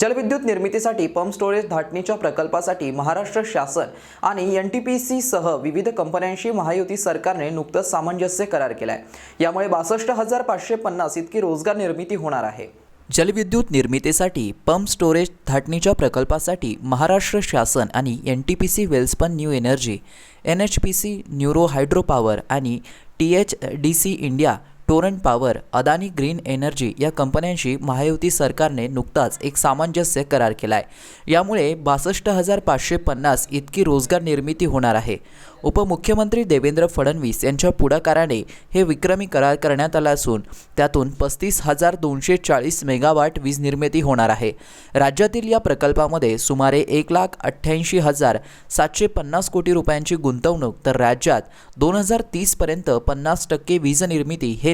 जलविद्युत निर्मितीसाठी pump storage धाटणीच्या प्रकल्पासाठी महाराष्ट्र शासन आणि एन टी पी सीसह विविध कंपन्यांशी महायुती सरकारने नुकतंच सामंजस्य करार केलाय. यामुळे बासष्ट हजार पाचशे पन्नास इतकी रोजगार निर्मिती होणार आहे. जलविद्युत निर्मितीसाठी पंप स्टोरेज धाटणीच्या प्रकल्पासाठी महाराष्ट्र शासन आणि N T P C Welspun new energy N H P C neuro hydro power आणि T H D C India torrent power Adani green energy या कंपन्यांशी महायुती सरकारने नुकताच एक सामंजस्य करार केला आहे यामुळे बासष्ट हजार पाचशे पन्नास इतकी रोजगार निर्मिती होणार आहे. उपमुख्यमंत्री देवेंद्र फडणवीस यांच्या पुढाकाराने हे विक्रमी करार करण्यात आला असून त्यातून पस्तीस हजार दोनशे चाळीस मेगावाट वीज निर्मिती होणार आहे. राज्यातील या प्रकल्पामध्ये सुमारे एक लाख अठ्ठ्याऐंशी हजार सातशे पन्नास कोटी रुपयांची गुंतवणूक तर राज्यात दोन हजार तीसपर्यंत पन्नास टक्के वीज निर्मिती हे